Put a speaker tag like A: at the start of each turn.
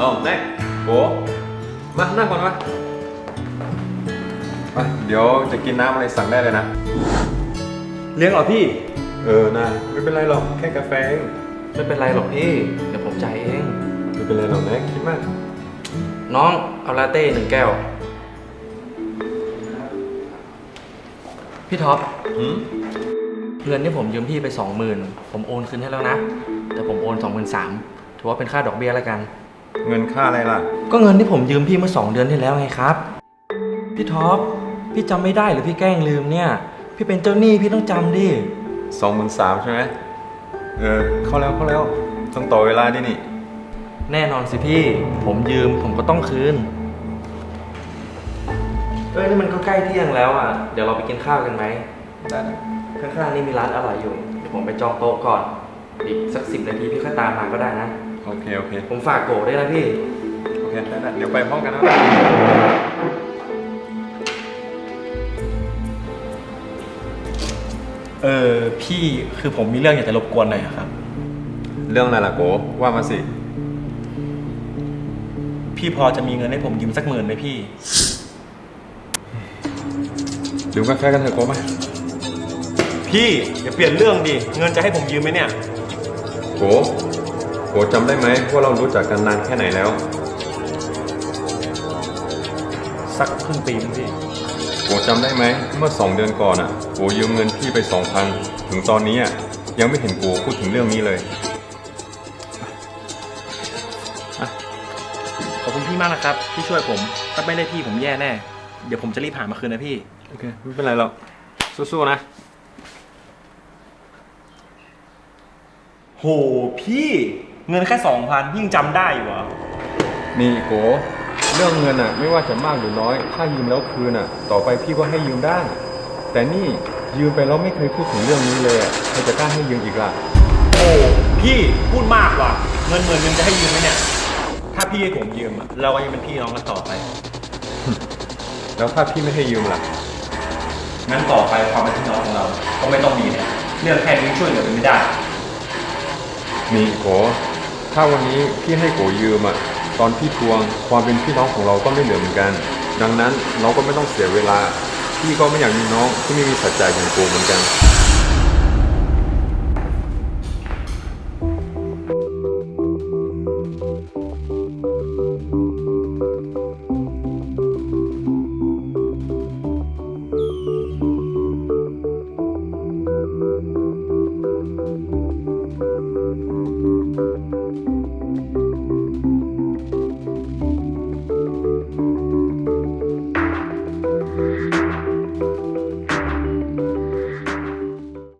A: อ๋อแน็กโบมานั่งก่อนมามาเดี๋ยวจะกินน้ำอะไรสั่งได้เลยนะ
B: เลี้ยงเหรอพี่
A: เออนะไม่เป็นไรหรอกแค่กาแฟเอง
B: ไม่เป็นไรหรอกพี่ เดี๋ยวผมจ่ายเอง
A: ไม่เป็นไรหรอกแน็กคิดมาก
B: น้องเอาลาเต้หนึ่งแก้ว พี่ท็อป
A: หืม
B: เงินที่ผมยืมพี่ไปสองหมื่นผมโอนคืนให้แล้วนะ แต่ผมโอนสองหมื่นสามถือว่าเป็นค่าดอกเบี้ยแล้วกัน
A: เงินค่าอะไรล่ะ
B: ก็เงินที่ผมยืมพี่เมื่อสองเดือนที่แล้วไงครับ พี่ท็อป พี่จำไม่ได้หรือพี่แกล้งลืมเนี่ย พี่เป็นเจ้าหนี้พี่ต้องจำดิ
A: สองหมื่นสามใช่ไหมเออ เข้าแล้วเข้าแล้ว ต้องต่อเวลาดินี่
B: แน่นอนสิพี่ ผมยืมผมก็ต้องคืน เอ้ยนี่มันก็ใกล้เที่ยงแล้วอะ เดี๋ยวเราไปกินข้าวกันไหม
A: ได้นะ
B: ข้างๆนี่มีร้านอร่อยอยู่ เดี๋ยวผมไปจองโต๊ะก่อน อีกสักสิบนาทีพี่ค่อยตามมาก็ได้นะ
A: โอเค โอเค
B: ผมฝากโกะด้วยนะพี่
A: โอเคได้ได้เดี๋ยวไปพร้อมกันนะ
C: เออพี่คือผมมีเรื่องอยากจะรบกวนหน่อยอะครับ
A: เรื่องอะไรล่ะโกว่ามาสิ
C: พี่พอจะมีเงินให้ผมยืมสักหมื่นไหมพี่
A: ดื่มกาแฟกันเถอะโกมา
C: พี่อย่าเปลี่ยนเรื่องดิเงินจะให้ผมยืมไหมเนี่ย
A: โก โกจำได้ไหมว่าเรารู้จักกันนานแค่ไหนแล้ว
C: สักครึ่งปีมั้งพี่
A: โกจำได้ไหมเมื่อสองเดือนก่อนอะโกยืมเงินพี่ไปสองพันถึงตอนนี้อะยังไม่เห็นโกพูดถึงเรื่องนี้เลย
C: ขอบคุณพี่มากนะครับที่ช่วยผมถ้าไม่ได้พี่ผมแย่แน่ เดี๋ยวผมจะรีบหามาคืนนะพี่
A: โอเคไม่เป็นไรหรอกสู้ๆนะ
C: โหพี่ เงินแค่สองพันพี่ยังจำได้อยู่เหรอ
A: นี่โก เรื่องเงินอะ ไม่ว่าจะมากหรือน้อย ถ้ายืมแล้วคืนอะ ต่อไปพี่ก็ให้ยืมได้ แต่นี่ยืมไปแล้วไม่เคยพูดถึงเรื่องนี้เลยอะใครจะกล้าให้ยืมอีกล่ะ
C: โอ้พี่พูดมากว่ะเงินหมื่นหนึงจะให้ยืมไหมเนี่ย ถ้าพี่ให้ผมยืมอะเราก็ยังเป็นพี่น้องกันต่อไป
A: แล้วถ้าพี่ไม่ให้ยืมล่ะ
C: งั้นต่อไปความเป็นพี่น้องของเรา ก็ไม่ต้องมีเนี่ยเรื่องแค่นี้ช่วยเหลือกันไม่ได้
A: นี่โก ถ้าวันนี้พี่ให้โกยืมอะตอนพี่ทวงความเป็นพี่น้องของเราก็ไม่เหลือเหมือนกัน ดังนั้นเราก็ไม่ต้องเสียเวลา พี่ก็ไม่อยากมีน้องที่ไม่มีสัจจะอย่างโกเหมือนกัน